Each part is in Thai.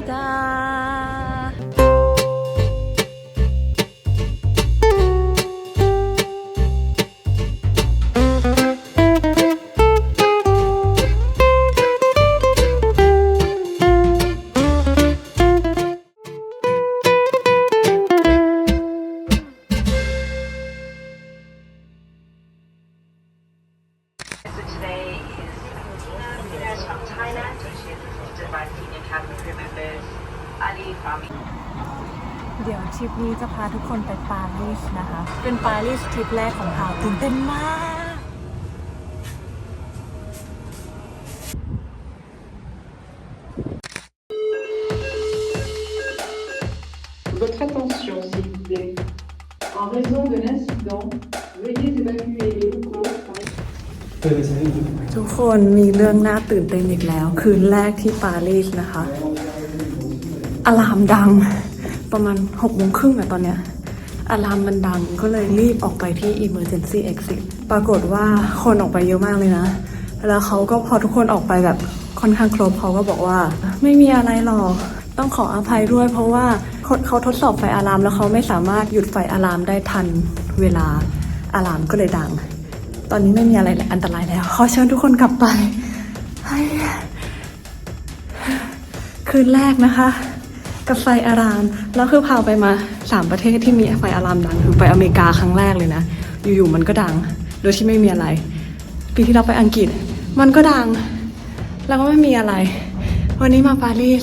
ด เดี๋ยวทริปนี้จะพาทุกคนไปปารีสนะคะ เป็นปารีสทริปแรกของเราตื่นเต้นมาก Votre attention, s'il vous plaît. En raison de l'incident, veuillez évacuer les locaux par ทุกคนมีเรื่องน่าตื่นเต้นอีกแล้ว คืนแรกที่ปารีสนะคะ อลามดัง ประมาณหกโมงครึ่งอะตอนเนี้ยอลามมันดังก็เลยรีบออกไปที่ emergency exit ปรากฏว่าคนออกไปเยอะมากเลยนะ แล้วเขาก็พอทุกคนออกไปแบบค่อนข้างครบเขาก็บอกว่า ไม่มีอะไรหรอกต้องขออภัยด้วย เพราะว่าเขาทดสอบไฟอะลามแล้วเขาไม่สามารถหยุดไฟอะลามได้ทันเวลาอะลามก็เลยดัง ตอนนี้ไม่มีอะไรอันตรายแล้วขอเชิญทุกคนกลับไปคืนแรกนะคะ กับไฟอาราม แล้วคือพาไปมาสามประเทศที่มีไฟอารามดังคือไปอเมริกาครั้งแรกเลยนะ อยู่ๆมันก็ดัง โดยที่ไม่มีอะไร ปีที่เราไปอังกฤษ มันก็ดัง แล้วก็ไม่มีอะไร วันนี้มาปารีส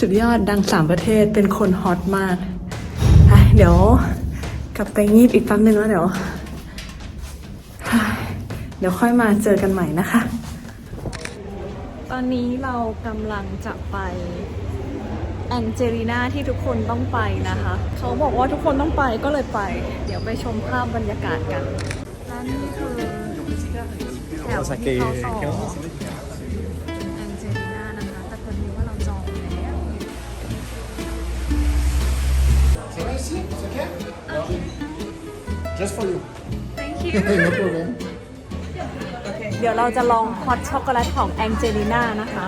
สุดยอดดังสามประเทศเป็นคนฮอตมากอะเดี๋ยวกลับไปงีบอีกแป๊บนึงแล้วเดี๋ยวเดี๋ยวค่อยมาเจอกันใหม่นะคะ ตอนนี้เรากำลังจะไป แองเจลีนาที่ทุกคนต้องไปนะคะ เขาบอกว่าทุกคนต้องไปก็เลยไป เดี๋ยวไปชมภาพบรรยากาศกันและนี่คือแถวที่เขาต่อแองเจลีนานะคะ แต่พอดีว่าเราจองแล้ว Just for you. Thank you no problem. เดี๋ยวเราจะลองฮอตช็อกโกแลตของแองเจลีน่านะคะ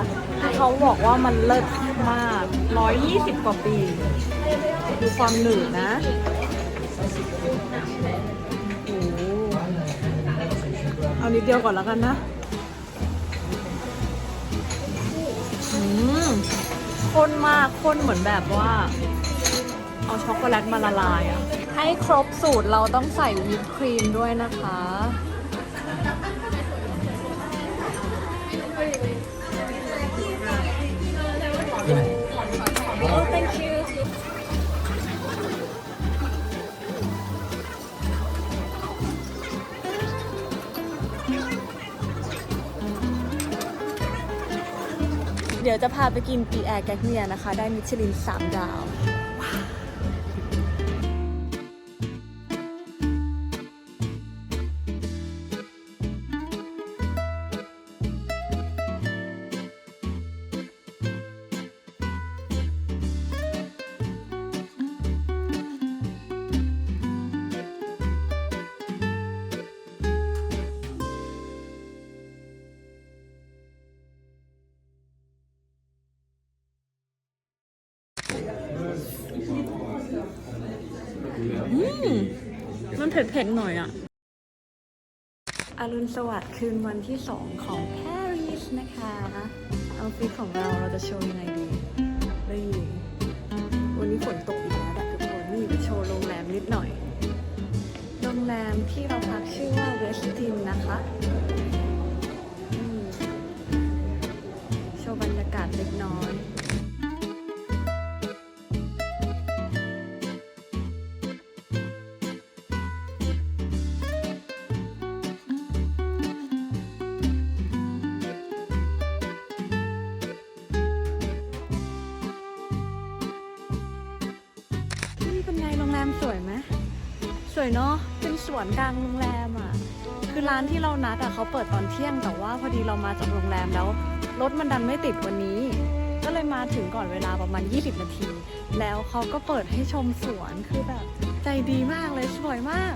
เขาบอกว่ามันเลิศมาก 120 กว่าปี ดูความหนืดนะโอ้โหเอานิดเดียวก่อนแล้วกันนะอืมข้นมากข้นเหมือนแบบว่า เอาช็อกโกแลตมาละลายอะให้ครบสูตรเราต้องใส่วิปครีมด้วยนะคะ ดี๋ยวจะพาไปกินปีแอร์แกกเนียนะคะ ได้มิชลิน 3 ดาว เผ็ดๆหน่อยอะ อรุณสวัสดิ์คืนวันที่2ของปารีสนะคะเอาฟิตของเราเราจะโชว์ยังไงดีนี่วันนี้ฝนตกอีกแล้วนะทุกคนนี่จะโชว์โรงแรมนิดหน่อย โรงแรมที่เราพักชื่อว่าเวสตินนะคะโชว์บรรยากาศเล็กน้อย มสวยไหมสวยเนาะเป็นสวนกลางโรงแรมอะ คือร้านที่เรานัดอะเขาเปิดตอนเที่ยงแต่ว่าพอดีเรามาจากโรงแรมแล้วรถมันดันไม่ติดวันนี้ ก็เลยมาถึงก่อนเวลาประมาณ 20 นาที แล้วเขาก็เปิดให้ชมสวนคือแบบใจดีมากเลยสวยมาก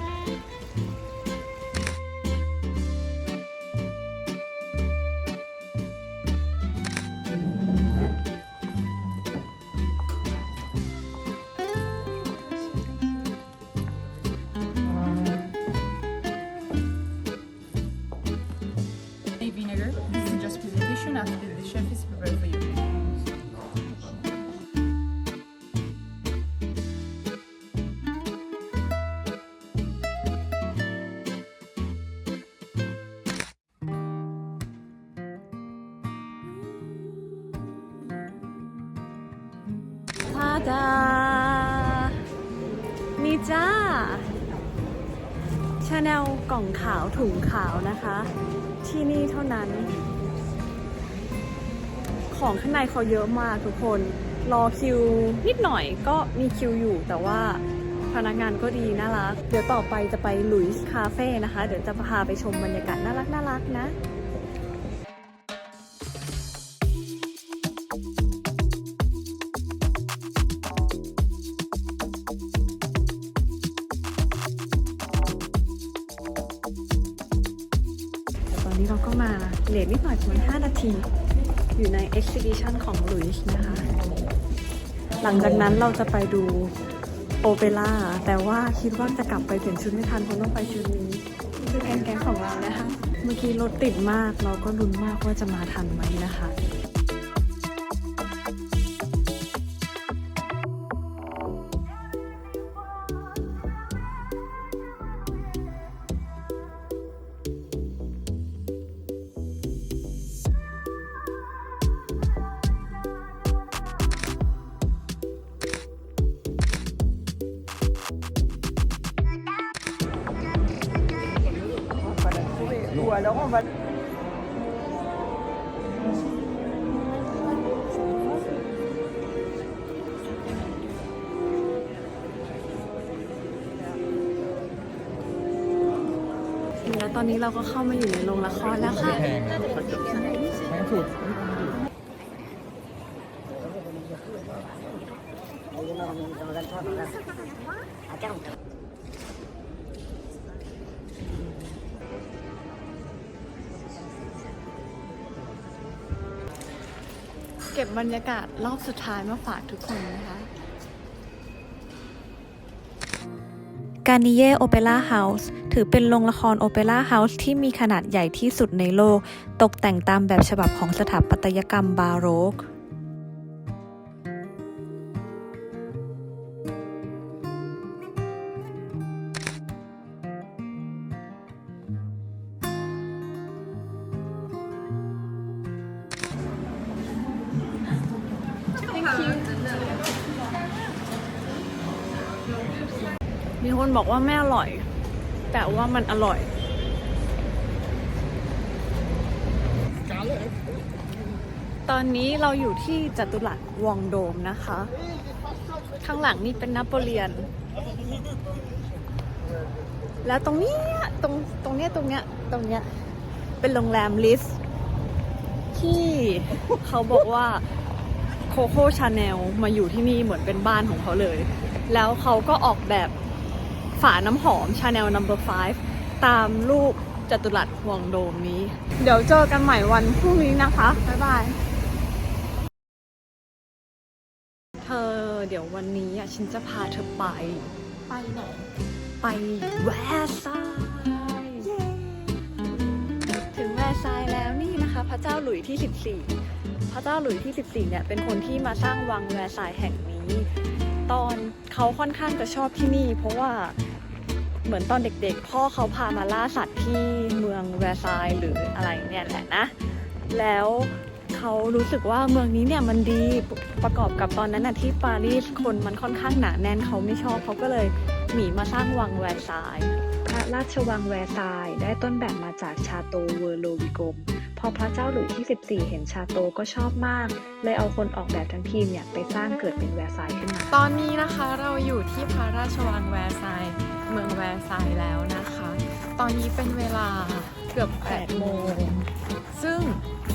ชาแนลกล่องขาวถุงขาวนะคะ ที่นี่เท่านั้น ของข้างในเขาเยอะมากทุกคน รอคิวนิดหน่อยก็มีคิวอยู่แต่ว่าพนักงานก็ดีน่ารัก เดี๋ยวต่อไปจะไปลุยส์คาเฟ่นะคะ เดี๋ยวจะพาไปชมบรรยากาศน่ารักน่ารักนะ นนี้เราก็มาเลทนิดหน่อยประมาณ5นาที อยู่ใน exhibition ของลุยส์นะคะ หลังจากนั้นเราจะไปดูโอเปร่า แต่ว่าคิดว่าจะกลับไปเปลี่ยนชุดไม่ทันเพราะต้องไปชุดนี้คือแก๊งๆของเรานะคะ เมื่อกี้รถติดมากเราก็ลุ้นมากว่าจะมาทันไหมนะคะ แล้วตอนนี้เราก็เข้ามาอยู่ในโรงละครแล้วค่ะ แพงแพงสุด เก็บบรรยากาศรอบสุดท้ายมาฝากทุกคนนะคะ การนิเย่โอเปร่าเฮาส์ถือเป็นโรงละครโอเปร่าเฮาส์ที่มีขนาดใหญ่ที่สุดในโลก ตกแต่งตามแบบฉบับของสถาปัตยกรรมบาโรก มีคนบอกว่าไม่อร่อย แต่ว่ามันอร่อย ตอนนี้เราอยู่ที่จัตุรัสวองโดมนะคะ ข้างหลังนี่เป็นนโปเลียน แล้วตรงนี้ตรงตรงเนี้ยตรงเนี้ยตรงเนี้ยเป็นโรงแรมลิสที่เขาบอกว่าโคโค่ชาแนลมาอยู่ที่นี่เหมือนเป็นบ้านของเขาเลย แล้วเขาก็ออกแบบ ฝาน้ำหอม Chanel Number 5ตามรูปจัตุรัสห่วงโดมนี้ เดี๋ยวเจอกันใหม่วันพรุ่งนี้นะคะ บ๊ายบาย เธอเดี๋ยววันนี้อะฉันจะพาเธอไป ไปไหน ไปแวร์ซายถึงแวร์ซายแล้วนี่นะคะ พระเจ้าหลุยที่ 14 พระเจ้าหลุยที่ 14เนี่ยเป็นคนที่มาสร้างวังแวร์ซายแห่งนี้ ตอนเขาค่อนข้างจะชอบที่นี่ เพราะว่าเหมือนตอนเด็กๆ พ่อเขาพามาล่าสัตว์ที่เมืองแวร์ซายหรืออะไรเนี่ยแหละนะ แล้วเขารู้สึกว่าเมืองนี้เนี่ยมันดีประกอบกับตอนนั้นนะที่ปารีสคนมันค่อนข้างหนาแน่นเขาไม่ชอบเขาก็เลยหนีมาสร้างวังแวร์ซายพระราชวังแวร์ซายได้ต้นแบบมาจากชาโตเวอร์โลวิโกม พอพระเจ้าหลุยส์ที่ 14 เห็นชาโตก็ชอบมาก เลยเอาคนออกแบบทั้งทีมเนี่ยไปสร้างเกิดเป็นแวร์ไซายน์ขึ้นมา ตอนนี้นะคะเราอยู่ที่พระราชวังแวร์ไซายน์เมืองแวร์ไซายน์แล้วนะคะ ตอนนี้เป็นเวลาเกือบ8โมง ซึ่ง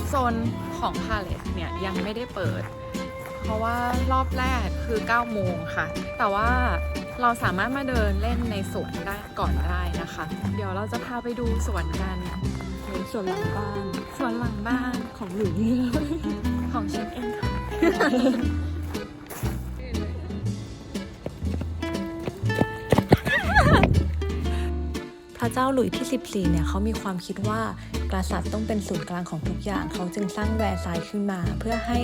โซนของพาเลสเนี่ยยังไม่ได้เปิด เพราะว่ารอบแรกคือ 9 โมงค่ะ แต่ว่าเราสามารถมาเดินเล่นในสวนได้ก่อนได้นะคะ เดี๋ยวเราจะพาไปดูสวนกัน ส่วนหลังบ้านสวนหลังบ้านของหลุยนี่เลยของฉันเองค่ะพระเจ้าหลุยส์ที่ 14 เนี่ยเขามีความคิดว่ากษัตริย์ต้องเป็นศูนย์กลางของทุกอย่าง เขาจึงสร้างแวร์ซายน์ขึ้นมา เพื่อให้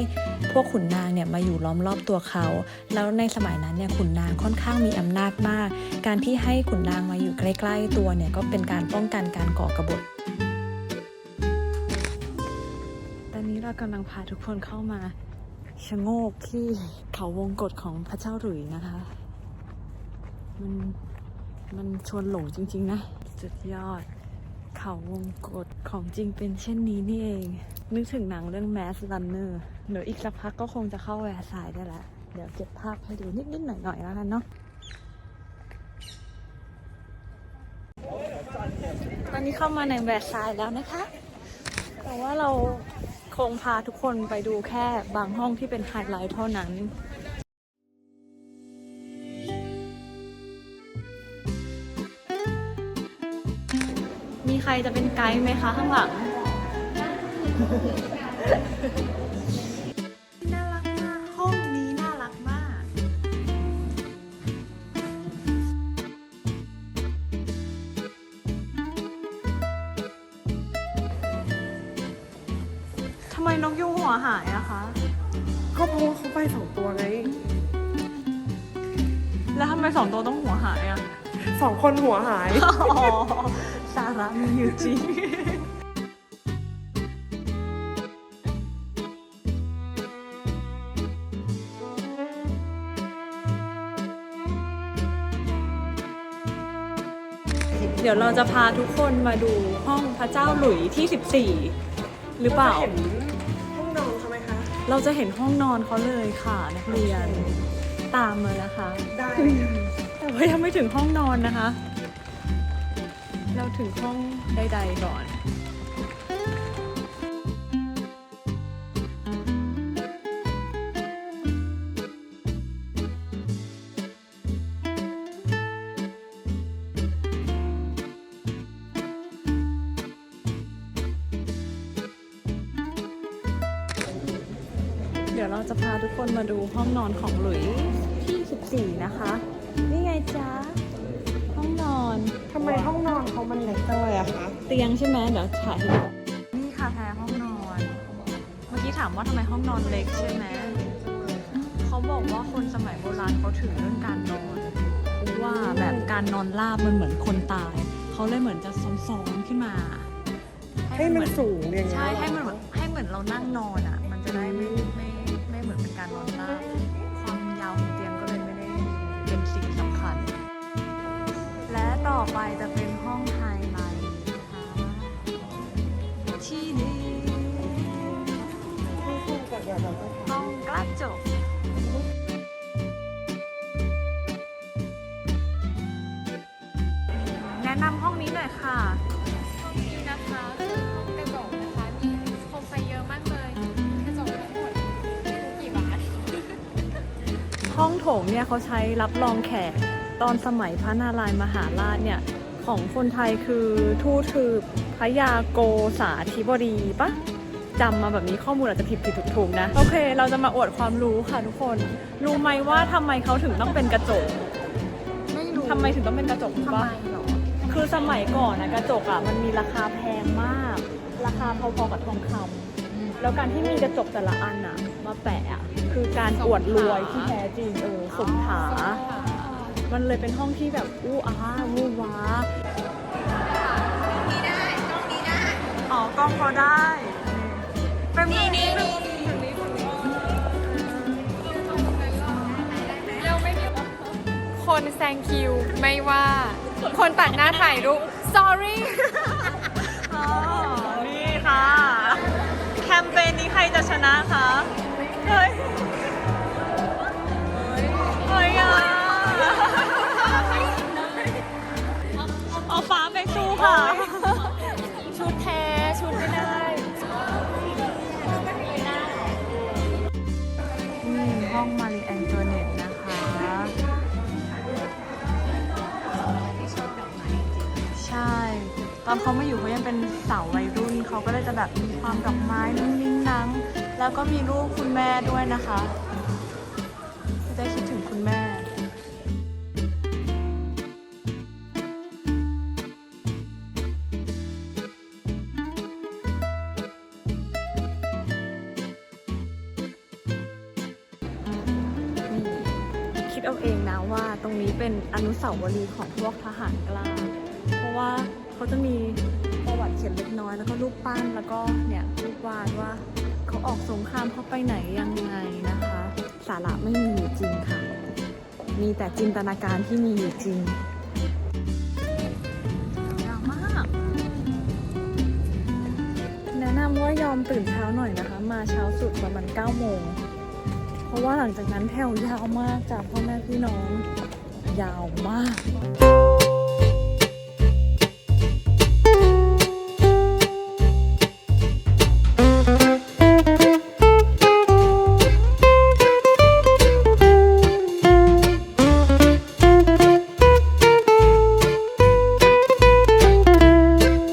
พวกขุนนางเนี่ยมาอยู่ล้อมรอบตัวเขา แล้วในสมัยนั้นเนี่ยขุนนางค่อนข้างมีอำนาจมาก การที่ให้ขุนนางมาอยู่ใกล้ ๆ ตัวเนี่ยก็เป็นการป้องกันการก่อกบฏ กำลังพาทุกคนเข้ามาชะโงกที่เขาวงกฏของพระเจ้าหลุยส์นะคะ มันมันชวนหลงจริง ๆ นะ สุดยอด เขาวงกฏของจริงเป็นเช่นนี้นี่เอง นึกถึงหนังเรื่อง Mass Runner เดี๋ยวอีกสักพักก็คงจะเข้าแวร์ซายได้ล้วเดี๋ยวเก็บภาพให้ดูนิด ๆ หน่อย ๆ แล้วกันเนาะตอนนี้เข้ามาในแวร์ซายแล้วนะคะ แต่ว่าเรา คงพาทุกคนไปดูแค่บางห้องที่เป็นไฮไลท์เท่านั้น มีใครจะเป็นไกด์ไหมคะข้างหลัง สองตัวต้องหัวหายอะสองคนหัวหาย อ๋อสาระมีอยู่จริง เดี๋ยวเราจะพาทุกคนมาดูห้องพระเจ้าหลุยที่ 14 หรือเปล่าเห็นห้องนอนเขาไหมคะเราจะเห็นห้องนอนเขาเลยค่ะนักเรียน ตามมานะคะ ได้เลยค่ะแต่ว่ายังไม่ถึงห้องนอนนะคะ เราถึงห้องใดๆก่อนเดี๋ยวเราจะพาทุกคนมาดูห้องนอนของหลุยที่ 14 นะคะ นี่ไงจ๊ะ ห้องนอนทำไมห้องนอนเขามันเล็กจังเลยอะคะเตียงใช่ไหมเดี๋ยวถ่ายให้ดูนี่ค่ะแพรห้องนอน เมื่อกี้ถามว่าทำไมห้องนอนเล็กใช่ไหมเขาบอกว่าคนสมัยโบราณเขาถือเรื่องการนอนว่าแบบการนอนราบมันเหมือนคนตาย เขาเลยเหมือนจะซ้อนๆขึ้นมา ให้มันเหอสูงอย่างเงี้ยใช่ให้มันเหมือนให้เหมือนเรานั่งนอนอะ มันจะได้ไม่ไม่ไม่ ต่อไปจะเป็นห้องไฮไลท์นะคะที่นี่ห้องกระจกแนะนำห้องนี้หน่อยค่ะนี่นะคะคือห้องกระจกนะคะ มีโคมไฟเยอะมากเลยกระจกทั้งหมดไม่รู้กี่บาท ห้องโถงเนี่ยเขาใช้รับรองแขก ตอนสมัยพระนารายณ์มหาราชเนี่ยของคนไทยคือทูตคือพระยาโกษาธิบดีปะจำมาแบบนี้ข้อมูลอาจจะผิดผิดถูกถูกๆนะ โอเค เราจะมาอวดความรู้ค่ะทุกคน รู้ไหมว่าทำไมเขาถึงต้องเป็นกระจกไม่รู้ทำไมถึงต้องเป็นกระจกรู้ทำปะไมเหรอคือสมัยก่อนนะกระจกอะมันมีราคาแพงมาก ราคาพอๆกับทองคำแล้วการที่มีกระจกแต่ละอันอะ มาแปะอะคือการอวดรวยที่แท้จริงเออสมถา มันเลยเป็นห้องที่แบบอู้อ้าวู้ว้านี้ได้กล้องนี้ได้อ๋อกล้องเขาได้เป็นนี่นี่นี่เราไม่มีคนแซงคิวไม่ว่า คนตัดหน้าถ่ายรูป sorry อ๋อนี่ค่ะ แคมเปญนี้ใครจะชนะคะ เฮ้ย อนเขามาอยู่เขายังเป็นสาววัยรุ่นเขาก็เลยจะแบบมีความดอกไม้นุ่งนิ่งนังแล้วก็มีรูปคุณแม่ด้วยนะคะจะได้คิดถึงคุณแม่คิดเอาเองนะว่าตรงนี้เป็นอนุสาวรีย์ของพวกทหารกล้า เพราะว่า เขาจะมีประวัติเขียนเล็กน้อยแล้วก็รูปปั้นแล้วก็เนี่ยรูปวาดว่าเขาเขาออกสงครามเขาไปไหนยังไงนะคะ สาระไม่มีอยู่จริงค่ะ มีแต่จินตนาการที่มีอยู่จริงยาวมาก แนะนำว่ายอมตื่นเช้าหน่อยนะคะ มาเช้าสุดประมาณ9โมงเพราะว่าหลังจากนั้นแถวยาวมากจากพ่อแม่พี่น้อง ยาวมาก